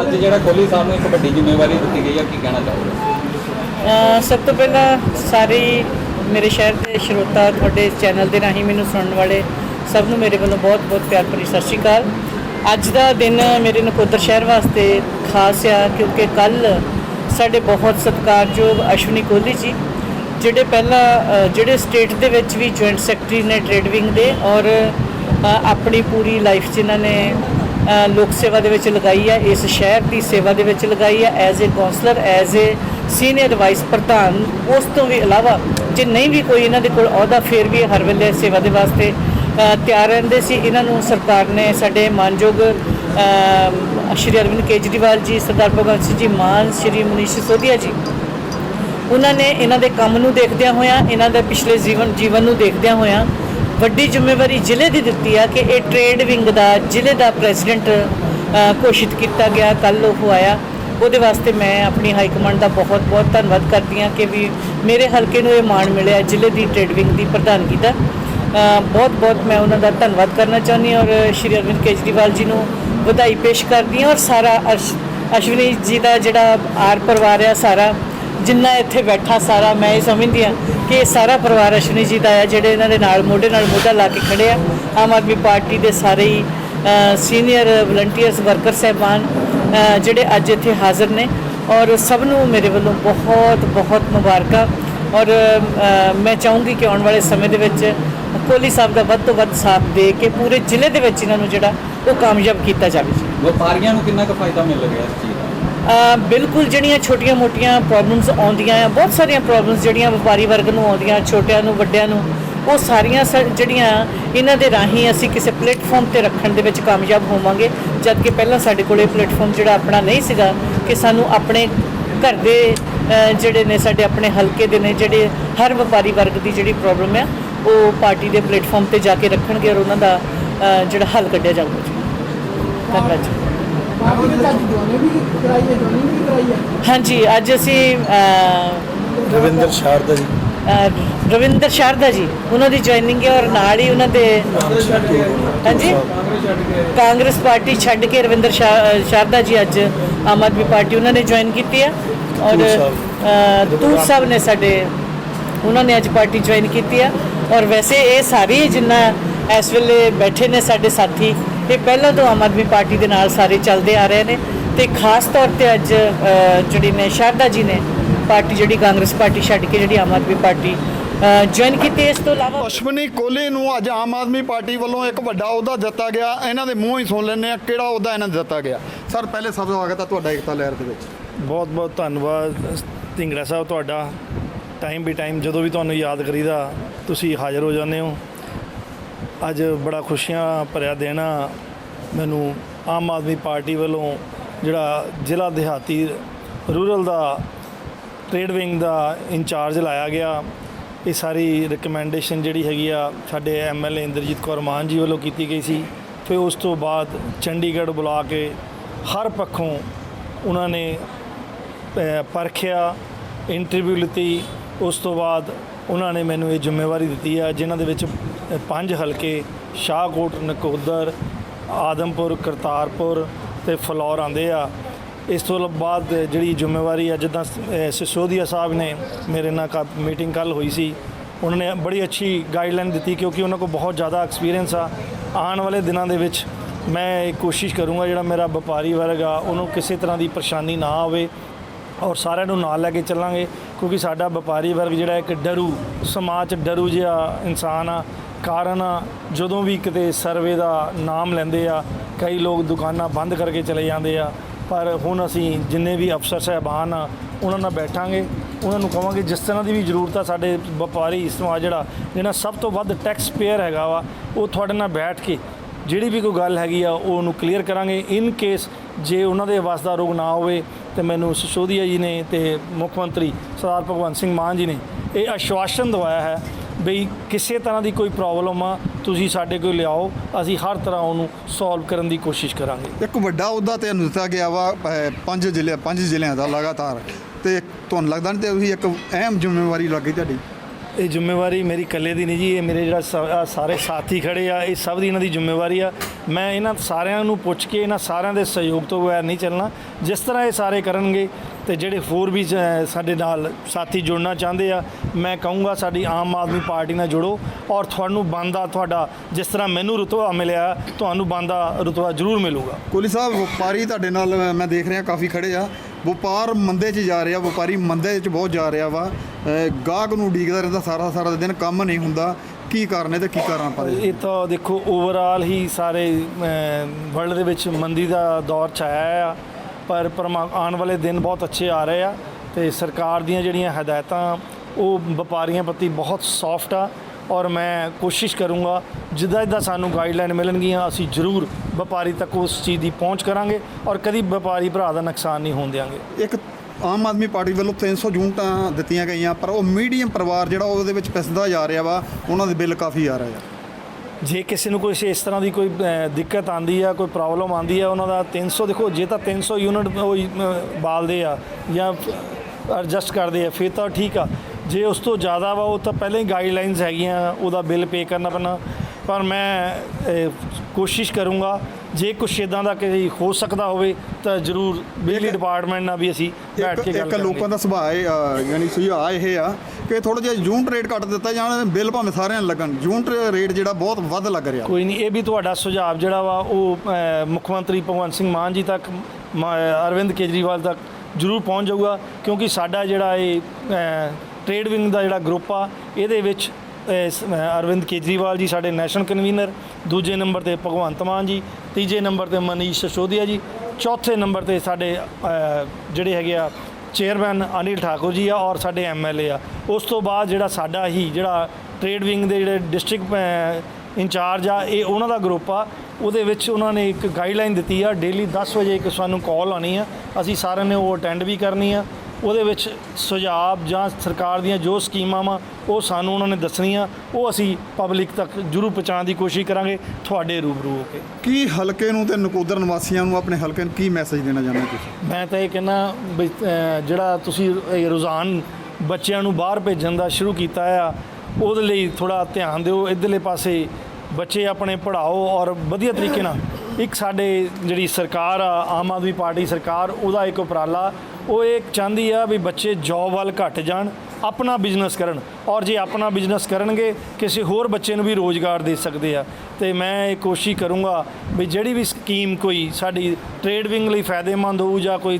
ਅੱਜ ਜਿਹੜਾ ਕੋਹਲੀ ਸਾਹਿਬ ਨੂੰ ਇੱਕ ਵੱਡੀ ਜ਼ਿੰਮੇਵਾਰੀ ਦਿੱਤੀ ਗਈ ਹੈ ਕੀ ਕਹਿਣਾ ਚਾਹੋਗੇ? ਸਭ ਤੋਂ ਪਹਿਲਾਂ ਸਾਰੇ ਮੇਰੇ ਸ਼ਹਿਰ ਦੇ ਸਰੋਤਾ ਤੁਹਾਡੇ ਚੈਨਲ ਦੇ ਰਾਹੀਂ ਮੈਨੂੰ ਸੁਣਨ ਵਾਲੇ ਸਭ ਨੂੰ ਮੇਰੇ ਵੱਲੋਂ ਬਹੁਤ ਬਹੁਤ ਪਿਆਰ ਭਰੀ ਸਤਿ ਸ਼੍ਰੀ ਅਕਾਲ। ਅੱਜ ਦਾ ਦਿਨ ਮੇਰੇ ਨਕੋਦਰ ਸ਼ਹਿਰ ਵਾਸਤੇ ਖਾਸ ਆ, ਕਿਉਂਕਿ ਕੱਲ ਸਾਡੇ ਬਹੁਤ ਸਤਿਕਾਰਯੋਗ ਅਸ਼ਵਨੀ ਕੋਹਲੀ ਜੀ, ਜਿਹੜੇ ਪਹਿਲਾਂ ਜਿਹੜੇ ਸਟੇਟ ਦੇ ਵਿੱਚ ਵੀ ਜੁਆਇੰਟ ਸੈਕਟਰੀ ਨੇ ਟ੍ਰੇਡ ਵਿੰਗ ਦੇ ਔਰ ਆਪਣੀ ਪੂਰੀ ਲਾਈਫ 'ਚ ਇਹਨਾਂ ਨੇ ਲੋਕ ਸੇਵਾ ਦੇ ਵਿੱਚ ਲਗਾਈ ਹੈ, ਇਸ ਸ਼ਹਿਰ ਦੀ ਸੇਵਾ ਦੇ ਵਿੱਚ ਲਗਾਈ ਹੈ as a councillor as a senior vice ਪ੍ਰਧਾਨ, ਉਸ ਤੋਂ ਵੀ ਇਲਾਵਾ ਜੇ ਨਹੀਂ ਵੀ ਕੋਈ ਇਹਨਾਂ ਦੇ ਕੋਲ ਅਹੁਦਾ, ਫੇਰ ਵੀ ਹਰ ਵੇਲੇ ਸੇਵਾ ਦੇ ਵਾਸਤੇ ਤਿਆਰ ਰਹਿੰਦੇ ਸੀ। ਇਹਨਾਂ ਨੂੰ ਸਰਕਾਰ ਨੇ ਸਾਡੇ ਮਾਨਯੋਗ ਸ਼੍ਰੀ ਅਰਵਿੰਦ ਕੇਜਰੀਵਾਲ ਜੀ, ਸਰਦਾਰ ਭਗਵੰਤ ਸਿੰਘ ਜੀ, ਮਾਨ ਸ਼੍ਰੀ ਮਨੀਸ਼ ਸਿਸੋਦੀਆ ਜੀ, ਉਹਨਾਂ ਨੇ ਇਹਨਾਂ ਦੇ ਕੰਮ ਨੂੰ ਦੇਖਦਿਆਂ ਹੋਇਆਂ, ਇਹਨਾਂ ਦੇ ਪਿਛਲੇ ਜੀਵਨ ਜੀਵਨ ਨੂੰ ਦੇਖਦਿਆਂ ਹੋਇਆਂ ਵੱਡੀ ਜ਼ਿੰਮੇਵਾਰੀ ਜ਼ਿਲ੍ਹੇ ਦੀ ਦਿੱਤੀ ਆ ਕਿ ਇਹ ਟ੍ਰੇਡ ਵਿੰਗ ਦਾ ਜ਼ਿਲ੍ਹੇ ਦਾ ਪ੍ਰੈਜ਼ੀਡੈਂਟ ਘੋਸ਼ਿਤ ਕੀਤਾ ਗਿਆ ਕੱਲ ਉਹ ਆਇਆ। ਉਹਦੇ ਵਾਸਤੇ ਮੈਂ ਆਪਣੀ ਹਾਈ ਕਮਾਂਡ ਦਾ ਬਹੁਤ ਬਹੁਤ ਧੰਨਵਾਦ ਕਰਦੀ ਹਾਂ ਕਿ ਵੀ ਮੇਰੇ ਹਲਕੇ ਨੂੰ ਇਹ ਮਾਣ ਮਿਲਿਆ ਜ਼ਿਲ੍ਹੇ ਦੀ ਟ੍ਰੇਡ ਵਿੰਗ ਦੀ ਪ੍ਰਧਾਨਗੀ ਦਾ। ਬਹੁਤ ਬਹੁਤ ਮੈਂ ਉਹਨਾਂ ਦਾ ਧੰਨਵਾਦ ਕਰਨਾ ਚਾਹੁੰਦੀ ਹਾਂ ਔਰ ਸ਼੍ਰੀ ਅਰਵਿੰਦ ਕੇਜਰੀਵਾਲ ਜੀ ਨੂੰ ਵਧਾਈ ਪੇਸ਼ ਕਰਦੀ ਹਾਂ ਔਰ ਸਾਰਾ ਅਸ਼- ਅਸ਼ਵਨੀ ਜੀ ਦਾ ਜਿਹੜਾ ਆਰ ਪਰਿਵਾਰ ਆ, ਸਾਰਾ ਜਿੰਨਾ ਇੱਥੇ ਬੈਠਾ ਸਾਰਾ, ਮੈਂ ਇਹ ਸਮਝਦੀ ਹਾਂ ਕਿ ਇਹ ਸਾਰਾ ਪਰਿਵਾਰ ਅਸ਼ਵਨੀ ਜੀ ਦਾ ਹੈ ਜਿਹੜੇ ਇਹਨਾਂ ਦੇ ਨਾਲ ਮੋਢੇ ਨਾਲ ਮੋਢਾ ਲਾ ਕੇ ਖੜੇ ਆ। ਆਮ ਆਦਮੀ ਪਾਰਟੀ ਦੇ ਸਾਰੇ ਹੀ ਸੀਨੀਅਰ ਵਲੰਟੀਅਰਸ ਵਰਕਰ ਸਹਿਬਾਨ ਜਿਹੜੇ ਅੱਜ ਇੱਥੇ ਹਾਜ਼ਰ ਨੇ। ਔਰ ਸਭ ਨੂੰ ਮੇਰੇ ਵੱਲੋਂ ਬਹੁਤ ਬਹੁਤ ਮੁਬਾਰਕਾਂ। ਔਰ ਮੈਂ ਚਾਹੂੰਗੀ ਕਿ ਆਉਣ ਵਾਲੇ ਸਮੇਂ ਦੇ ਵਿੱਚ ਕੋਹਲੀ ਸਾਹਿਬ ਦਾ ਵੱਧ ਤੋਂ ਵੱਧ ਸਾਥ ਦੇ ਕੇ ਪੂਰੇ ਜ਼ਿਲ੍ਹੇ ਦੇ ਵਿੱਚ ਇਹਨਾਂ ਨੂੰ ਜਿਹੜਾ ਉਹ ਕਾਮਯਾਬ ਕੀਤਾ ਜਾਵੇ। ਵਪਾਰੀਆਂ ਨੂੰ ਕਿੰਨਾ ਕੁ ਫਾਇਦਾ ਮਿਲ ਰਿਹਾ ਇਸ ਚੀਜ਼ ਬਿਲਕੁਲ ਜਿਹੜੀਆਂ ਛੋਟੀਆਂ-ਮੋਟੀਆਂ ਪ੍ਰੋਬਲਮਸ ਆਉਂਦੀਆਂ ਆ ਬਹੁਤ ਸਾਰੀਆਂ ਪ੍ਰੋਬਲਮਸ ਜਿਹੜੀਆਂ ਵਪਾਰੀ ਵਰਗ ਨੂੰ ਆਉਂਦੀਆਂ ਛੋਟਿਆਂ ਨੂੰ ਵੱਡਿਆਂ ਨੂੰ ਉਹ ਸਾਰੀਆਂ ਸ- ਜਿਹੜੀਆਂ ਇਹਨਾਂ ਦੇ ਰਾਹੀਂ ਅਸੀਂ ਕਿਸੇ ਪਲੇਟਫਾਰਮ ਤੇ ਰੱਖਣ ਦੇ ਵਿੱਚ ਕਾਮਯਾਬ ਹੋਵਾਂਗੇ ਜਦ ਕਿ ਪਹਿਲਾਂ ਸਾਡੇ ਕੋਲ ਇਹ ਪਲੇਟਫਾਰਮ ਜਿਹੜਾ ਆਪਣਾ ਨਹੀਂ ਸੀਗਾ ਕਿ ਸਾਨੂੰ ਆਪਣੇ ਘਰ ਦੇ ਜਿਹੜੇ ਨੇ ਸਾਡੇ ਆਪਣੇ ਹਲਕੇ ਦੇ ਨੇ ਜਿਹੜੇ ਹਰ ਵਪਾਰੀ ਵਰਗ ਦੀ ਜਿਹੜੀ ਪ੍ਰੋਬਲਮ ਹੈ ਉਹ ਪਾਰਟੀ ਦੇ ਪਲੇਟਫਾਰਮ ਤੇ ਜਾ ਕੇ ਰੱਖਣਗੇ ਔਰ ਉਹਨਾਂ ਦਾ ਜਿਹੜਾ ਹੱਲ ਕੱਢਿਆ ਜਾਊਗਾ ਧੰਨਵਾਦ ਜੀ ਪਾਰਟੀ ਨੇ ਅੱਜ ਜੋਨੇ ਵੀ ਕਰਾਈ ਹੈ ਜੋਨੀ ਵੀ ਕਰਾਈ ਹੈ ਹਾਂਜੀ ਅੱਜ ਅਸੀਂ ਰਵਿੰਦਰ ਸ਼ਾਰਦਾ ਜੀ। ਰਵਿੰਦਰ ਸ਼ਾਰਦਾ ਜੀ ਉਹਨਾਂ ਦੀ ਜੁਆਇਨਿੰਗ ਹੈ ਔਰ ਨਾਲ ਹੀ ਉਹਨਾਂ ਦੇ ਹਾਂਜੀ? ਕਾਂਗਰਸ ਪਾਰਟੀ ਛੱਡ ਕੇ ਰਵਿੰਦਰ ਸ਼ਾਰਦਾ ਜੀ ਅੱਜ ਆਮ ਆਦਮੀ ਪਾਰਟੀ ਉਹਨਾਂ ਨੇ ਜੁਆਇਨ ਕੀਤੀ ਹੈ। ਔਰ ਤੂਰ ਸਾਹਿਬ। ਨੇ ਸਾਡੇ ਉਹਨਾਂ ਨੇ ਅੱਜ ਪਾਰਟੀ ਜੁਆਇਨ ਕੀਤੀ ਹੈ। ਔਰ ਵੈਸੇ ਇਹ ਸਾਰੇ ਜਿੰਨਾ ਇਸ ਵੇਲੇ ਬੈਠੇ ਨੇ ਸਾਡੇ ਸਾਥੀ ਇਹ ਪਹਿਲਾਂ ਤੋਂ ਆਮ ਆਦਮੀ ਪਾਰਟੀ ਦੇ ਨਾਲ ਸਾਰੇ ਚੱਲਦੇ ਆ ਰਹੇ ਨੇ ਤੇ ਖਾਸ ਤੌਰ ਤੇ ਅੱਜ ਜਿਹੜੀ ਨੇ ਸ਼ਾਰਦਾ ਜੀ ਨੇ ਪਾਰਟੀ ਜਿਹੜੀ ਕਾਂਗਰਸ ਪਾਰਟੀ ਛੱਡ ਕੇ ਜਿਹੜੀ ਆਮ ਆਦਮੀ ਪਾਰਟੀ ਜੁਆਇਨ ਕੀਤੀ ਇਸ ਤੋਂ ਇਲਾਵਾ ਅਸ਼ਵਨੀ ਕੋਹਲੀ ਨੂੰ ਅੱਜ ਆਮ ਆਦਮੀ ਪਾਰਟੀ ਵੱਲੋਂ ਇੱਕ ਵੱਡਾ ਅਹੁਦਾ ਦਿੱਤਾ ਗਿਆ। ਇਹਨਾਂ ਦੇ ਮੂੰਹੋਂ ਹੀ ਸੁਣ ਲੈਂਦੇ ਆ ਕਿਹੜਾ ਅਹੁਦਾ ਇਹਨਾਂ ਨੂੰ ਦਿੱਤਾ ਗਿਆ। ਸਰ ਪਹਿਲੇ ਸਭ ਤੋਂ ਸਵਾਗਤ ਹੈ ਤੁਹਾਡਾ ਏਕਤਾ ਲਹਿਰ ਦੇ ਵਿੱਚ। ਬਹੁਤ ਬਹੁਤ ਧੰਨਵਾਦ। ਢਿੰਗਰਾ ਸਾਹਿਬ ਤੁਹਾਡਾ ਟਾਈਮ ਵੀ ਟਾਈਮ ਜਦੋਂ ਵੀ ਤੁਹਾਨੂੰ ਯਾਦ ਕਰੀਦਾ ਤੁਸੀਂ ਹਾਜ਼ਰ ਹੋ ਜਾਂਦੇ ਹੋ। ਅੱਜ ਬੜਾ ਖੁਸ਼ੀਆਂ ਭਰਿਆ ਦੇਣਾ ਮੈਨੂੰ ਆਮ ਆਦਮੀ ਪਾਰਟੀ ਵੱਲੋਂ ਜਿਹੜਾ ਜ਼ਿਲ੍ਹਾ ਦਿਹਾਤੀ ਰੂਰਲ ਦਾ ਟ੍ਰੇਡ ਵਿੰਗ ਦਾ ਇੰਚਾਰਜ ਲਾਇਆ ਗਿਆ। ਇਹ ਸਾਰੀ ਰਿਕਮੈਂਡੇਸ਼ਨ ਜਿਹੜੀ ਹੈਗੀ ਆ ਸਾਡੇ ਐਮਐਲਏ ਇੰਦਰਜੀਤ ਕੌਰ ਮਾਨ ਜੀ ਵੱਲੋਂ ਕੀਤੀ ਗਈ ਸੀ। ਫਿਰ ਉਸ ਤੋਂ ਬਾਅਦ ਚੰਡੀਗੜ੍ਹ ਬੁਲਾ ਕੇ ਹਰ ਪੱਖੋਂ ਉਹਨਾਂ ਨੇ ਪਰਖਿਆ ਇੰਟਰਵਿਊ ਲਿੱਤੀ। ਉਸ ਤੋਂ ਬਾਅਦ ਉਹਨਾਂ ਨੇ ਮੈਨੂੰ ਇਹ ਜ਼ਿੰਮੇਵਾਰੀ ਦਿੱਤੀ ਆ, ਜਿਨ੍ਹਾਂ ਦੇ ਵਿੱਚ ਪੰਜ ਹਲਕੇ, ਸ਼ਾਹਕੋਟ, ਨਕੋਦਰ, ਆਦਮਪੁਰ, ਕਰਤਾਰਪੁਰ ਤੇ ਫਲੌਰ ਆਂਦੇ ਆ। ਇਸ ਤੋਂ ਬਾਅਦ ਜਿਹੜੀ ਜ਼ਿੰਮੇਵਾਰੀ ਆ, ਜਿੱਦਾਂ ਸਿਸੋਦੀਆ ਸਾਹਿਬ ਨੇ ਮੇਰੇ ਨਾਲ ਕਾ, ਮੀਟਿੰਗ ਕੱਲ ਹੋਈ ਸੀ, ਉਹਨਾਂ ਨੇ ਬੜੀ ਅੱਛੀ ਗਾਈਡਲਾਈਨ ਦਿੱਤੀ ਕਿਉਂਕਿ ਉਹਨਾਂ ਕੋਲ ਬਹੁਤ ਜ਼ਿਆਦਾ ਐਕਸਪੀਰੀਅੰਸ ਆ। ਆਉਣ ਵਾਲੇ ਦਿਨਾਂ ਦੇ ਵਿੱਚ ਮੈਂ ਇਹ ਕੋਸ਼ਿਸ਼ ਕਰੂੰਗਾ, ਜਿਹੜਾ ਮੇਰਾ ਵਪਾਰੀ ਵਰਗ ਆ, ਉਹਨੂੰ ਕਿਸੇ ਤਰ੍ਹਾਂ ਦੀ ਪਰੇਸ਼ਾਨੀ ਨਾ ਆਵੇ। ਔਰ ਸਾਰਿਆਂ ਨੂੰ ਨਾਲ ਲੈ ਕੇ ਚੱਲਾਂਗੇ ਕਿਉਂਕਿ ਸਾਡਾ ਵਪਾਰੀ ਵਰਗ ਜਿਹੜਾ ਇੱਕ ਡਰੂ ਸਮਾਜ 'ਚ ਡਰੂ ਜਿਹਾ ਇਨਸਾਨ ਆ। ਕਾਰਨ ਆ, ਜਦੋਂ ਵੀ ਕਿਤੇ ਸਰਵੇ ਦਾ ਨਾਮ ਲੈਂਦੇ ਆ ਕਈ ਲੋਕ ਦੁਕਾਨਾਂ ਬੰਦ ਕਰਕੇ ਚਲੇ ਜਾਂਦੇ ਆ। ਪਰ ਹੁਣ ਅਸੀਂ ਜਿੰਨੇ ਵੀ ਅਫਸਰ ਸਹਿਬਾਨ ਆ ਉਹਨਾਂ ਨਾਲ ਬੈਠਾਂਗੇ। ਉਹਨਾਂ ਨੂੰ ਕਹਾਂਗੇ ਜਿਸ ਤਰ੍ਹਾਂ ਦੀ ਵੀ ਜ਼ਰੂਰਤ ਆ ਸਾਡੇ ਵਪਾਰੀ ਸਮਾਜ ਜਿਹੜਾ ਜਿਹੜਾ ਸਭ ਤੋਂ ਵੱਧ ਟੈਕਸ ਪੇਅਰ ਹੈਗਾ ਵਾ ਉਹ ਤੁਹਾਡੇ ਨਾਲ ਬੈਠ ਕੇ ਜਿਹੜੀ ਵੀ ਕੋਈ ਗੱਲ ਹੈਗੀ ਆ ਉਹ ਉਹਨੂੰ ਕਲੀਅਰ ਕਰਾਂਗੇ। ਇਨ ਕੇਸ ਜੇ ਉਹਨਾਂ ਦੇ ਵਸ ਦਾ ਰੋਗ ਨਾ ਹੋਵੇ ਤੇ ਮੈਨੂੰ ਸਿਸੋਦੀਆ ਜੀ ਨੇ ਤੇ ਮੁੱਖ ਮੰਤਰੀ ਸਰਦਾਰ ਭਗਵੰਤ ਸਿੰਘ ਮਾਨ ਜੀ ਨੇ ਇਹ ਆਸ਼ਵਾਸਨ ਦਵਾਇਆ ਹੈ ਬਈ ਕਿਸੇ ਤਰ੍ਹਾਂ ਦੀ ਕੋਈ ਪ੍ਰੋਬਲਮ ਆ, ਤੁਸੀਂ ਸਾਡੇ ਕੋਲ ਲਿਆਓ, ਅਸੀਂ ਹਰ ਤਰ੍ਹਾਂ ਉਹਨੂੰ ਸੋਲਵ ਕਰਨ ਦੀ ਕੋਸ਼ਿਸ਼ ਕਰਾਂਗੇ। ਇੱਕ ਵੱਡਾ ਅਹੁਦਾ ਤੇ ਦਿੱਤਾ ਗਿਆ ਵਾ ਪੰਜ ਜ਼ਿਲ੍ਹੇ ਪੰਜ ਜ਼ਿਲ੍ਹਿਆਂ ਦਾ ਲਗਾਤਾਰ। ਤੇ ਤੁਹਾਨੂੰ ਲੱਗਦਾ ਨਹੀਂ ਤੇ ਉਹੀ ਇੱਕ ਅਹਿਮ ਜ਼ਿੰਮੇਵਾਰੀ ਲੱਗੀ ਤੁਹਾਡੀ? ਇਹ ਜ਼ਿੰਮੇਵਾਰੀ ਮੇਰੀ ਇਕੱਲੇ ਦੀ ਨਹੀਂ ਜੀ, ਇਹ ਮੇਰੇ ਜਿਹੜਾ ਸਾਰੇ ਸਾਥੀ ਖੜੇ ਆ, ਇਹ ਸਭ ਦੀ ਇਹਨਾਂ ਦੀ ਜ਼ਿੰਮੇਵਾਰੀ ਆ। ਮੈਂ ਇਹਨਾਂ ਸਾਰਿਆਂ ਨੂੰ ਪੁੱਛ ਕੇ ਇਹਨਾਂ ਸਾਰਿਆਂ ਦੇ ਸਹਿਯੋਗ ਤੋਂ ਬਗੈਰ ਨਹੀਂ ਚੱਲਣਾ। ਜਿਸ ਤਰ੍ਹਾਂ ਇਹ ਸਾਰੇ ਕਰਨਗੇ ਤੇ ਜਿਹੜੇ ਹੋਰ ਵੀ ਸਾਡੇ ਨਾਲ ਸਾਥੀ ਜੁੜਨਾ ਚਾਹੁੰਦੇ ਆ, ਮੈਂ ਕਹੂੰਗਾ ਸਾਡੀ ਆਮ ਆਦਮੀ ਪਾਰਟੀ ਨਾਲ ਜੁੜੋ ਔਰ ਤੁਹਾਨੂੰ ਬੰਦਾ ਤੁਹਾਡਾ ਜਿਸ ਤਰ੍ਹਾਂ ਮੈਨੂੰ ਰੁਤਬਾ ਮਿਲਿਆ, ਤੁਹਾਨੂੰ ਬੰਦਾ ਰੁਤਬਾ ਜ਼ਰੂਰ ਮਿਲੂਗਾ। ਕੋਲੀ ਸਾਹਿਬ ਵਪਾਰੀ ਤੁਹਾਡੇ ਨਾਲ ਮੈਂ ਦੇਖ ਰਿਹਾ, ਕਾਫੀ ਖੜੇ ਆ। ਵਪਾਰ ਮੰਦੇ 'ਚ ਜਾ ਰਿਹਾ, ਵਪਾਰੀ ਮੰਦੇ 'ਚ ਬਹੁਤ ਜਾ ਰਿਹਾ ਵਾ। ਗਾਹਕ ਨੂੰ ਉਡੀਕਦਾ ਰਹਿੰਦਾ, ਸਾਰਾ ਸਾਰਾ ਦਿਨ ਕੰਮ ਨਹੀਂ ਹੁੰਦਾ। ਕੀ ਕਾਰਨ ਹੈ ਤੇ ਕੀ ਕਾਰਨ ਆਪਾਂ ਇਹ ਤਾਂ ਦੇਖੋ ਓਵਰਆਲ ਹੀ ਸਾਰੇ ਵਰਲਡ ਦੇ ਵਿੱਚ ਮੰਦੀ ਦਾ ਦੌਰ ਛਾਇਆ ਆ। ਪਰ ਪਰਮਾ, ਆਉਣ ਵਾਲੇ ਦਿਨ ਬਹੁਤ ਅੱਛੇ ਆ ਰਹੇ ਆ। ਤੇ ਸਰਕਾਰ ਦੀਆਂ ਜਿਹੜੀਆਂ ਹਦਾਇਤਾਂ, ਉਹ ਵਪਾਰੀਆਂ ਪ੍ਰਤੀ ਬਹੁਤ ਸੌਫਟ ਆ। ਔਰ ਮੈਂ ਕੋਸ਼ਿਸ਼ ਕਰੂੰਗਾ ਜਿੱਦਾਂ ਜਿੱਦਾਂ ਸਾਨੂੰ ਗਾਈਡਲਾਈਨ ਮਿਲਣਗੀਆਂ ਅਸੀਂ ਜ਼ਰੂਰ ਵਪਾਰੀ ਤੱਕ ਉਸ ਚੀਜ਼ ਦੀ ਪਹੁੰਚ ਕਰਾਂਗੇ ਔਰ ਕਦੀ ਵਪਾਰੀ ਭਰਾ ਦਾ ਨੁਕਸਾਨ ਨਹੀਂ ਹੋਣ ਦਿਆਂਗੇ। ਇੱਕ ਆਮ ਆਦਮੀ ਪਾਰਟੀ ਵੱਲੋਂ 300 ਯੂਨਿਟਾਂ ਦਿੱਤੀਆਂ ਗਈਆਂ ਪਰ ਉਹ ਮੀਡੀਅਮ ਪਰਿਵਾਰ ਜਿਹੜਾ ਉਹਦੇ ਵਿੱਚ ਪਿਸਦਾ ਜਾ ਰਿਹਾ ਵਾ ਉਹਨਾਂ ਦੇ ਬਿੱਲ ਕਾਫੀ ਆ ਰਹੇ ਆ। ਜੇ ਕਿਸੇ ਨੂੰ ਕੋਈ ਇਸ ਤਰ੍ਹਾਂ ਦੀ ਕੋਈ ਦਿੱਕਤ ਆਂਦੀ ਆ ਕੋਈ ਪ੍ਰੋਬਲਮ ਆਂਦੀ ਆ ਉਹਨਾਂ ਦਾ 300 ਦੇਖੋ ਜੇ ਤਾਂ 300 ਯੂਨਿਟ ਉਹ ਬਾਲਦੇ ਆ ਜਾਂ ਐਡਜਸਟ ਕਰਦੇ ਆ ਫਿਰ ਤਾਂ ਠੀਕ ਆ। ਜੇ ਉਸ ਤੋਂ ਜ਼ਿਆਦਾ ਵਾ ਉਹ ਤਾਂ ਪਹਿਲਾਂ ਹੀ ਗਾਈਡਲਾਈਨਸ ਹੈਗੀਆਂ ਉਹਦਾ ਬਿੱਲ ਪੇ ਕਰਨਾ ਪੈਣਾ। ਪਰ ਮੈਂ ਕੋਸ਼ਿਸ਼ ਕਰੂੰਗਾ ਜੇ ਕੁਛ ਇਦਾਂ ਦਾ ਕਿ ਹੋ ਸਕਦਾ ਹੋਵੇ ਤਾਂ ਜ਼ਰੂਰ ਬਿਜਲੀ ਡਿਪਾਰਟਮੈਂਟ ਨਾਲ ਵੀ ਅਸੀਂ ਬੈਠ ਕੇ ਗੱਲ ਇੱਕ ਲੋਕਾਂ ਦਾ ਸੁਭਾਅ ਹੈ ਯਾਨੀ ਸੁਝਾਅ ਇਹ ਆ ਕਿ ਥੋੜਾ ਜਿਹਾ ਯੂਨਿਟ ਰੇਟ ਕੱਟ ਦਿੱਤਾ ਜਾਣ ਬਿੱਲ ਭਾਵੇਂ ਸਾਰਿਆਂ ਨੂੰ ਲੱਗਣ। ਯੂਨਿਟ ਰੇਟ ਜਿਹੜਾ ਬਹੁਤ ਵੱਧ ਲੱਗ ਰਿਹਾ। ਕੋਈ ਨਹੀਂ ਇਹ ਵੀ ਤੁਹਾਡਾ ਸੁਝਾਅ ਜਿਹੜਾ ਵਾ ਉਹ ਮੁੱਖ ਮੰਤਰੀ ਭਗਵੰਤ ਸਿੰਘ ਮਾਨ ਜੀ ਤੱਕ ਅਰਵਿੰਦ ਕੇਜਰੀਵਾਲ ਤੱਕ ਜ਼ਰੂਰ ਪਹੁੰਚ ਜਾਊਗਾ ਕਿਉਂਕਿ ਸਾਡਾ ਜਿਹੜਾ ਇਹ ਟ੍ਰੇਡ ਵਿੰਗ ਦਾ ਜਿਹੜਾ ਗਰੁੱਪ ਆ, ਇਹਦੇ ਵਿੱਚ ਅਰਵਿੰਦ ਕੇਜਰੀਵਾਲ ਜੀ ਸਾਡੇ ਨੈਸ਼ਨਲ ਕਨਵੀਨਰ, ਦੂਜੇ ਨੰਬਰ ਤੇ ਭਗਵੰਤ ਮਾਨ ਜੀ, ਤੀਜੇ ਨੰਬਰ ਤੇ ਮਨੀਸ਼ ਸਸੋਦੀਆ ਜੀ, ਚੌਥੇ ਨੰਬਰ ਤੇ ਸਾਡੇ ਜਿਹੜੇ ਹੈਗੇ ਆ ਚੇਅਰਮੈਨ ਅਨਿਲ ਠਾਕੁਰ ਜੀ ਆ ਔਰ ਸਾਡੇ ਐਮਐਲਏ ਆ। ਉਸ ਤੋਂ ਬਾਅਦ ਜਿਹੜਾ ਸਾਡਾ ਹੀ ਜਿਹੜਾ ਟ੍ਰੇਡ ਵਿੰਗ ਦੇ ਜਿਹੜੇ ਡਿਸਟ੍ਰਿਕਟ ਇੰਚਾਰਜ ਆ, ਇਹ ਉਹਨਾਂ ਦਾ ਗਰੁੱਪ ਆ। ਉਹਦੇ ਵਿੱਚ ਉਹਨਾਂ ਨੇ ਇੱਕ ਗਾਈਡਲਾਈਨ ਦਿੱਤੀ ਆ, ਡੇਲੀ 10 ਵਜੇ ਇੱਕ ਸਾਨੂੰ ਕਾਲ ਆਣੀ ਆ। ਅਸੀਂ ਸਾਰਿਆਂ ਨੇ ਉਹ ਅਟੈਂਡ ਵੀ ਕਰਨੀ ਆ। ਉਹਦੇ ਵਿੱਚ ਸੁਝਾਅ ਜਾਂ ਸਰਕਾਰ ਦੀਆਂ ਜੋ ਸਕੀਮਾਂ ਵਾ ਉਹ ਸਾਨੂੰ ਉਹਨਾਂ ਨੇ ਦੱਸਣੀਆਂ ਉਹ ਅਸੀਂ ਪਬਲਿਕ ਤੱਕ ਜ਼ਰੂਰ ਪਹੁੰਚਾਉਣ ਦੀ ਕੋਸ਼ਿਸ਼ ਕਰਾਂਗੇ ਤੁਹਾਡੇ ਰੂਬਰੂ ਹੋ ਕੇ। ਕੀ ਹਲਕੇ ਨੂੰ ਤੇ ਨਕੋਦਰ ਨਿਵਾਸੀਆਂ ਨੂੰ ਆਪਣੇ ਹਲਕੇ ਨੂੰ ਕੀ ਮੈਸੇਜ ਦੇਣਾ ਚਾਹੁੰਦੇ ਤੁਸੀਂ? ਮੈਂ ਤਾਂ ਇਹ ਕਹਿੰਦਾ ਜਿਹੜਾ ਤੁਸੀਂ ਰੁਝਾਨ ਬੱਚਿਆਂ ਨੂੰ ਬਾਹਰ ਭੇਜਣ ਦਾ ਸ਼ੁਰੂ ਕੀਤਾ ਆ ਉਹਦੇ ਲਈ ਥੋੜਾ ਧਿਆਨ ਦਿਓ ਇਧਰਲੇ ਪਾਸੇ ਬੱਚੇ ਆਪਣੇ ਪੜ੍ਹਾਓ ਔਰ ਵਧੀਆ ਤਰੀਕੇ ਨਾਲ। ਇੱਕ ਸਾਡੇ ਜਿਹੜੀ ਸਰਕਾਰ ਆ ਆਮ ਆਦਮੀ ਪਾਰਟੀ ਸਰਕਾਰ ਉਹਦਾ ਇੱਕ ਉਪਰਾਲਾ ਉਹ ਇਹ ਚਾਹੁੰਦੀ ਆ ਵੀ ਬੱਚੇ ਜੌਬ ਵੱਲ ਘੱਟ ਜਾਣ, ਆਪਣਾ ਬਿਜ਼ਨਸ ਕਰਨ। ਔਰ ਜੇ ਆਪਣਾ ਬਿਜ਼ਨਸ ਕਰਨਗੇ, ਕਿਸੇ ਹੋਰ ਬੱਚੇ ਨੂੰ ਵੀ ਰੋਜ਼ਗਾਰ ਦੇ ਸਕਦੇ ਆ। ਤੇ ਮੈਂ ਇਹ ਕੋਸ਼ਿਸ਼ ਕਰੂੰਗਾ ਵੀ ਜਿਹੜੀ ਵੀ ਸਕੀਮ ਕੋਈ ਸਾਡੀ ਟ੍ਰੇਡ ਵਿੰਗ ਲਈ ਫਾਇਦੇਮੰਦ ਹੋਊ ਜਾਂ ਕੋਈ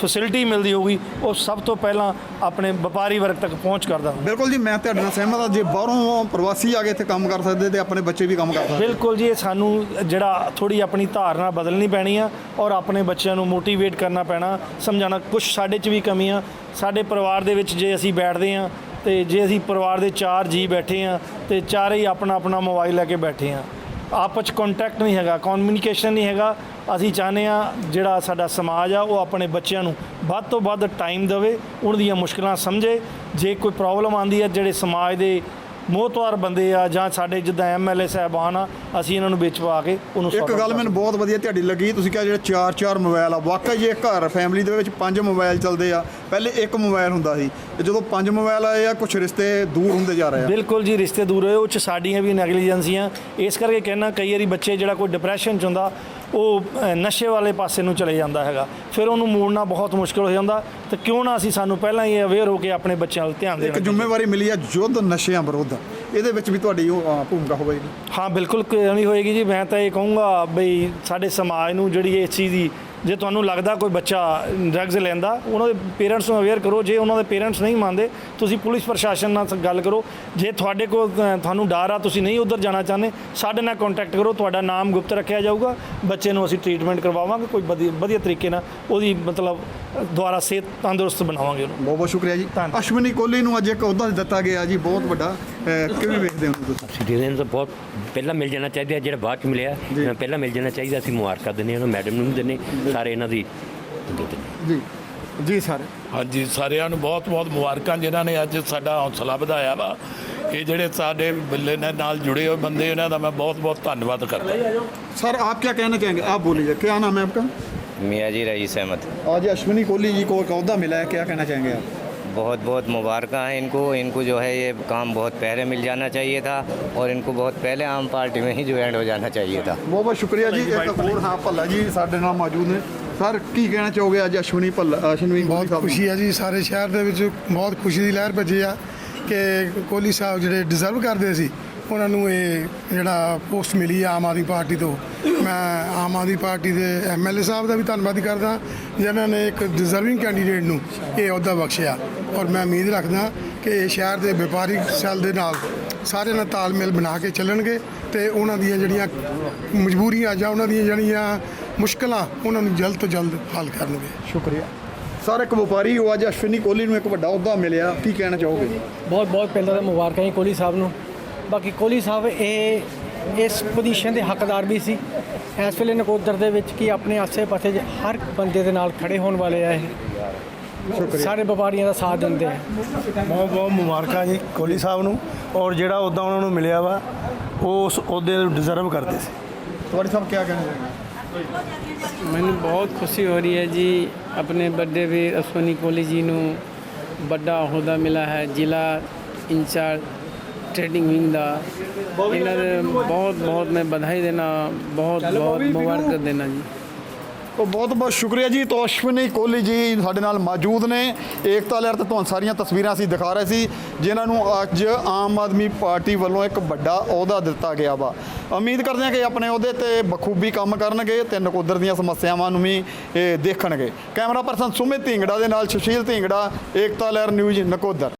ਫੈਸਿਲਿਟੀ ਮਿਲਦੀ ਹੋਊਗੀ ਉਹ ਸਭ ਤੋਂ ਪਹਿਲਾਂ ਆਪਣੇ ਵਪਾਰੀ ਵਰਗ ਤੱਕ ਪਹੁੰਚ ਕਰਦਾ ਬਿਲਕੁਲ ਜੀ ਮੈਂ ਤੁਹਾਡੇ ਨਾਲ ਸਹਿਮਤ ਹਾਂ ਜੇ ਬਾਹਰੋਂ ਪ੍ਰਵਾਸੀ ਆ ਕੇ ਇੱਥੇ ਕੰਮ ਕਰ ਸਕਦੇ ਤੇ ਆਪਣੇ ਬੱਚੇ ਵੀ ਕੰਮ ਕਰ ਸਕਦੇ। ਬਿਲਕੁਲ ਜੀ ਇਹ ਸਾਨੂੰ ਜਿਹੜਾ ਥੋੜੀ ਆਪਣੀ ਧਾਰਨਾ ਬਦਲਣੀ ਪੈਣੀ ਆ ਔਰ ਆਪਣੇ ਬੱਚਿਆਂ ਨੂੰ ਮੋਟੀਵੇਟ ਕਰਨਾ ਪੈਣਾ ਸਮਝਾਣਾ ਕੁਝ ਸਾਡੇ 'ਚ ਵੀ ਕਮੀਆਂ ਸਾਡੇ ਪਰਿਵਾਰ ਦੇ ਵਿੱਚ ਜੇ ਅਸੀਂ ਬੈਠਦੇ ਆ ਤੇ ਜੇ ਅਸੀਂ ਪਰਿਵਾਰ ਦੇ ਚਾਰ ਜੀ ਬੈਠੇ ਆ ਤੇ ਚਾਰੇ ਹੀ ਆਪਣਾ ਆਪਣਾ ਮੋਬਾਈਲ ਲੈ ਕੇ ਬੈਠੇ ਆ। ਆਪਸ 'ਚ ਕੰਟੈਕਟ ਨਹੀਂ ਹੈਗਾ ਕਮਿਊਨੀਕੇਸ਼ਨ ਨਹੀਂ ਹੈਗਾ ਅਸੀਂ ਚਾਹੁੰਦੇ ਆ ਜਿਹੜਾ ਸਾਡਾ ਸਮਾਜ ਆ ਉਹ ਆਪਣੇ ਬੱਚਿਆਂ ਨੂੰ ਵੱਧ ਤੋਂ ਵੱਧ ਟਾਈਮ ਦੇਵੇ ਉਹਨਾਂ ਦੀਆਂ ਮੁਸ਼ਕਲਾਂ ਸਮਝੇ। ਜੇ ਕੋਈ ਪ੍ਰੋਬਲਮ ਆਂਦੀ ਹੈ ਜਿਹੜੇ ਸਮਾਜ ਦੇ ਮੋਹਤਵਾਰ ਬੰਦੇ ਆ ਜਾਂ ਸਾਡੇ ਜਿੱਦਾਂ ਐਮਐਲਏ ਸਾਹਿਬਾਨ ਆ ਅਸੀਂ ਇਹਨਾਂ ਨੂੰ ਵਿੱਚ ਪਾ ਕੇ ਉਹਨੂੰ ਇੱਕ ਗੱਲ ਮੈਨੂੰ ਬਹੁਤ ਵਧੀਆ ਤੁਹਾਡੀ ਲੱਗੀ। ਤੁਸੀਂ ਕਿਹਾ ਜਿਹੜੇ ਚਾਰ ਚਾਰ ਮੋਬਾਈਲ ਆ ਵਾਕਈ ਜੇ ਘਰ ਫੈਮਿਲੀ ਦੇ ਵਿੱਚ ਪੰਜ ਮੋਬਾਈਲ ਚੱਲਦੇ ਆ। ਪਹਿਲੇ ਇੱਕ ਮੋਬਾਈਲ ਹੁੰਦਾ ਸੀ ਤੇ ਜਦੋਂ ਪੰਜ ਮੋਬਾਈਲ ਆਏ ਆ ਕੁਝ ਰਿਸ਼ਤੇ ਦੂਰ ਹੁੰਦੇ ਜਾ ਰਹੇ ਆ। ਬਿਲਕੁਲ ਜੀ ਰਿਸ਼ਤੇ ਦੂਰ ਹੋਏ ਉਹ ਚ ਸਾਡੀਆਂ ਵੀ ਨੈਗਲੀਜੈਂਸੀਆਂ। ਇਸ ਕਰਕੇ ਕਹਿਣਾ ਕਈ ਵਾਰੀ ਬੱਚੇ ਜਿਹੜਾ ਕੋਈ ਡਿਪਰੈਸ਼ਨ ਚ ਹੁੰਦਾ ਉਹ ਨਸ਼ੇ ਵਾਲੇ ਪਾਸੇ ਨੂੰ ਚਲੇ ਜਾਂਦਾ ਹੈਗਾ। ਫਿਰ ਉਹਨੂੰ ਮੋੜਨਾ ਬਹੁਤ ਮੁਸ਼ਕਲ ਹੋ ਜਾਂਦਾ। ਤੇ ਕਿਉਂ ਨਾ ਅਸੀਂ ਸਾਨੂੰ ਪਹਿਲਾਂ ਹੀ ਅਵੇਅਰ ਹੋ ਕੇ ਆਪਣੇ ਬੱਚਿਆਂ ਵੱਲ ਧਿਆਨ ਇੱਕ ਦੇਣਾ ਜ਼ਿੰਮੇਵਾਰੀ ਮਿਲੀ ਆ ਯੁੱਧ ਨਸ਼ਿਆਂ ਵਿਰੁੱਧ। ਇਹਦੇ ਵਿੱਚ ਵੀ ਤੁਹਾਡੀ ਉਹ, ਭੂਮਿਕਾ ਹੋਵੇਗੀ। ਹਾਂ ਬਿਲਕੁਲ ਨਹੀਂ ਹੋਏਗੀ ਜੀ। ਮੈਂ ਤਾਂ ਇਹ ਕਹੂੰਗਾ ਬਈ ਸਾਡੇ ਸਮਾਜ ਨੂੰ ਜਿਹੜੀ ਇਸ ਚੀਜ਼ ਦੀ ਜੇ ਤੁਹਾਨੂੰ ਲੱਗਦਾ ਕੋਈ ਬੱਚਾ ਡਰੱਗਸ ਲੈਂਦਾ, ਉਹਨਾਂ ਦੇ ਪੇਰੈਂਟਸ ਨੂੰ ਅਵੇਅਰ ਕਰੋ, ਜੇ ਉਹਨਾਂ ਦੇ ਪੇਰੈਂਟਸ ਨਹੀਂ ਮੰਨਦੇ, ਤੁਸੀਂ ਪੁਲਿਸ ਪ੍ਰਸ਼ਾਸਨ ਨਾਲ ਗੱਲ ਕਰੋ। ਜੇ ਤੁਹਾਡੇ ਕੋਲ ਤੁਹਾਨੂੰ ਡਰ ਆ, ਤੁਸੀਂ ਨਹੀਂ ਉਧਰ ਜਾਣਾ ਚਾਹੁੰਦੇ, ਸਾਡੇ ਨਾਲ ਕੰਟੈਕਟ ਕਰੋ, ਤੁਹਾਡਾ ਨਾਮ ਗੁਪਤ ਰੱਖਿਆ ਜਾਊਗਾ। ਬੱਚੇ ਨੂੰ ਅਸੀਂ ਟ੍ਰੀਟਮੈਂਟ ਕਰਵਾਵਾਂਗੇ, ਕੋਈ ਵਧੀਆ ਵਧੀਆ ਤਰੀਕੇ ਨਾਲ, ਉਹਦੀ ਮਤਲਬ ਅ, ਦੁਬਾਰਾ ਸਿਹਤ ਤੰਦਰੁਸਤ ਬਣਾਵਾਂਗੇ ਉਹਨੂੰ ਬਹੁਤ ਬਹੁਤ ਸ਼ੁਕਰੀਆ ਜੀ ਧੰਨਵਾਦ। ਅਸ਼ਵਨੀ ਕੋਹਲੀ ਨੂੰ ਅੱਜ ਇੱਕ ਅਹੁਦਾ ਦਿੱਤਾ ਗਿਆ ਜੀ ਬਹੁਤ ਵੱਡਾ ਅ, ਕਿਵੇਂ ਵੇਖਦੇ ਹੋ ਤੁਸੀਂ ਸਿਟੀਜ਼ਨ ਤਾਂ ਬਹੁਤ ਪਹਿਲਾਂ ਮਿਲ ਜਾਣਾ ਚਾਹੀਦਾ ਜਿਹੜਾ ਬਾਅਦ ਚ ਮਿਲਿਆ ਜੀ। ਮੈਂ ਪਹਿਲਾਂ ਮਿਲ ਜਾਣਾ ਚਾਹੀਦਾ ਅਸੀਂ ਮੁਬਾਰਕਾਂ ਦਿੰਦੇ ਹਾਂ ਮੈਡਮ ਨੂੰ ਵੀ ਦਿੰਦੇ ਸਾਰੇ ਇਹਨਾਂ ਦੀ ਦੇ ਦਿੰਦੇ ਜੀ ਜੀ ਸਰ ਹਾਂਜੀ ਸਾਰਿਆਂ ਨੂੰ ਬਹੁਤ-ਬਹੁਤ ਮੁਬਾਰਕਾਂ ਜਿਨ੍ਹਾਂ ਨੇ ਅੱਜ ਸਾਡਾ ਹੌਸਲਾ ਵਧਾਇਆ ਵਾ ਇਹ ਜਿਹੜੇ ਸਾਡੇ ਬਿੱਲੇ ਨੇ ਨਾਲ ਜੁੜੇ ਹੋਏ ਬੰਦੇ ਇਹਨਾਂ ਦਾ ਮੈਂ ਬਹੁਤ-ਬਹੁਤ ਧੰਨਵਾਦ ਕਰਦਾ सर आप क्या कहना चाहेंगे आप बोलिए क्या नाम है आपका मियाँ जी रईस अहमद आज अश्विनी कोहली जी को एक अहदा मिला है क्या कहना चाहेंगे आप बहुत बहुत मुबारक हैं इनको इनको जो है ये काम बहुत पहले मिल जाना चाहिए था और इनको बहुत पहले आम पार्टी में ही ज्वाइन हो जाना चाहिए था ਬਹੁਤ ਬਹੁਤ ਸ਼ੁਕਰੀਆ ਜੀ ਇੱਕ ਹੋਰ ਹਾਂ ਭੱਲਾ ਜੀ ਸਾਡੇ ਨਾਲ ਮੌਜੂਦ ਨੇ ਸਰ ਕੀ ਕਹਿਣਾ ਚਾਹੋਗੇ ਅੱਜ ਅਸ਼ਵਨੀ ਭੱਲਾ ਅਸ਼ਵਨੀ ਗੋਲੀ ਬਹੁਤ ਸਾਹਿਬ ਨੂੰ? ਖੁਸ਼ੀ ਹੈ ਜੀ ਸਾਰੇ ਸ਼ਹਿਰ ਦੇ ਵਿੱਚ ਬਹੁਤ ਖੁਸ਼ੀ ਦੀ ਲਹਿਰ ਭੱਜੀ ਆ ਕਿ ਕੋਹਲੀ ਸਾਹਿਬ ਜਿਹੜੇ ਡਿਜ਼ਰਵ ਕਰਦੇ ਸੀ ਉਹਨਾਂ ਨੂੰ ਇਹ ਜਿਹੜਾ ਪੋਸਟ ਮਿਲੀ ਆ ਆਮ ਆਦਮੀ ਪਾਰਟੀ ਤੋਂ ਮੈਂ ਆਮ ਆਦਮੀ ਪਾਰਟੀ ਦੇ ਐਮਐਲਏ ਸਾਹਿਬ ਦਾ ਵੀ ਧੰਨਵਾਦ ਕਰਦਾ ਜਿਨ੍ਹਾਂ ਨੇ ਇੱਕ ਡਿਜ਼ਰਵਿੰਗ ਕੈਂਡੀਡੇਟ ਨੂੰ ਇਹ ਅਹੁਦਾ ਬਖਸ਼ਿਆ। ਔਰ ਮੈਂ ਉਮੀਦ ਰੱਖਦਾ ਕਿ ਇਹ ਸ਼ਹਿਰ ਦੇ ਵਪਾਰਿਕ ਸੈੱਲ ਦੇ ਨਾਲ ਸਾਰਿਆਂ ਨਾਲ ਤਾਲਮੇਲ ਬਣਾ ਕੇ ਚੱਲਣਗੇ ਤੇ ਉਹਨਾਂ ਦੀਆਂ ਜਿਹੜੀਆਂ ਮਜਬੂਰੀਆਂ ਜਾਂ ਉਹਨਾਂ ਦੀਆਂ ਜਿਹੜੀਆਂ ਮੁਸ਼ਕਲਾਂ ਉਹਨਾਂ ਨੂੰ ਜਲਦ ਤੋਂ ਜਲਦ ਹੱਲ ਕਰਨਗੇ। ਸ਼ੁਕਰੀਆ। ਸਰ ਇੱਕ ਵਪਾਰੀ ਹੋ ਅੱਜ ਅਸ਼ਵਨੀ ਕੋਹਲੀ ਨੂੰ ਇੱਕ ਵੱਡਾ ਅਹੁਦਾ ਮਿਲਿਆ। ਕੀ ਕਹਿਣਾ ਚਾਹੋਗੇ? ਬਹੁਤ ਬਹੁਤ ਪਹਿਲਾਂ ਤਾਂ ਮੁਬਾਰਕਾਂ ਜੀ ਕੋਹਲੀ ਸਾਹਿਬ ਨੂੰ। ਬਾਕੀ ਕੋਹਲੀ ਸਾਹਿਬ ਇਹ ਇਸ ਪੋਜੀਸ਼ਨ ਦੇ ਹੱਕਦਾਰ ਵੀ ਸੀ। ਇਸ ਵੇਲੇ ਨਕੋਦਰ ਦੇ ਵਿੱਚ ਕੀ ਆਪਣੇ ਆਸੇ-ਪਾਸੇ ਹਰ ਬੰਦੇ ਦੇ ਨਾਲ ਖੜੇ ਹੋਣ ਵਾਲੇ ਆ ਇਹ। ਸਾਰੇ ਵਪਾਰੀਆਂ ਦਾ ਸਾਥ ਦਿੰਦੇ ਆ। ਬਹੁਤ ਬਹੁਤ ਮੁਬਾਰਕਾਂ ਜੀ ਕੋਹਲੀ ਸਾਹਿਬ ਨੂੰ ਔਰ ਜਿਹੜਾ ਉੱਦਾਂ ਉਹਨਾਂ ਨੂੰ ਮਿਲਿਆ ਵਾ ਉਹ ਉਸ ਅਹੁਦੇ ਨੂੰ ਡਿਜ਼ਰਵ ਕਰਦੇ ਸੀ। ਤੁਹਾਡੇ ਸਾਹਿਬ ਕੀ ਕਹਿਣਾ ਚਾਹੋਗੇ ਮੈਨੂੰ ਬਹੁਤ ਖੁਸ਼ੀ ਹੋ ਰਹੀ ਹੈ ਜੀ ਆਪਣੇ ਵੱਡੇ ਵੀਰ ਅਸ਼ਵਨੀ ਕੋਹਲੀ ਜੀ ਨੂੰ ਵੱਡਾ ਅਹੁਦਾ ਮਿਲਾ ਹੈ ਜ਼ਿਲ੍ਹਾ ਇੰਚਾਰਜ ਟ੍ਰੇਡਿੰਗ ਵਿੰਗ ਦਾ। ਇਹਨਾਂ ਦੇ ਬਹੁਤ ਬਹੁਤ ਮੈਂ ਵਧਾਈ ਦੇਣਾ ਬਹੁਤ ਬਹੁਤ ਮੁਬਾਰਕ ਦੇਣਾ ਜੀ। ਤੋ ਬਹੁਤ ਬਹੁਤ ਸ਼ੁਕਰੀਆ ਜੀ। ਤੋਂ ਅਸ਼ਵਨੀ ਕੋਹਲੀ ਜੀ ਸਾਡੇ ਨਾਲ ਮੌਜੂਦ ਨੇ। ਏਕਤਾ ਲਹਿਰ ਤੇ ਤੁਹਾਨੂੰ ਸਾਰੀਆਂ ਤਸਵੀਰਾਂ ਅਸੀਂ ਦਿਖਾ ਰਹੇ ਸੀ ਜਿਨ੍ਹਾਂ ਨੂੰ ਅੱਜ ਆਮ ਆਦਮੀ ਪਾਰਟੀ ਵੱਲੋਂ ਇੱਕ ਵੱਡਾ ਅਹੁਦਾ ਦਿੱਤਾ ਗਿਆ ਵਾ। ਉਮੀਦ ਕਰਦੇ ਹਾਂ ਕਿ ਆਪਣੇ ਅਹੁਦੇ ਤੇ ਬਖੂਬੀ ਕੰਮ ਕਰਨਗੇ ਤੇ ਨਕੋਦਰ ਦੀਆਂ ਸਮੱਸਿਆਵਾਂ ਨੂੰ ਵੀ ਦੇਖਣਗੇ। ਕੈਮਰਾ ਪਰਸਨ ਸੁਮਿਤ ਢਿੰਗੜਾ ਦੇ ਨਾਲ ਸੁਸ਼ੀਲ ਢਿੰਗੜਾ ਏਕਤਾ ਲਹਿਰ ਨਿਊਜ਼ ਨਕੋਦਰ।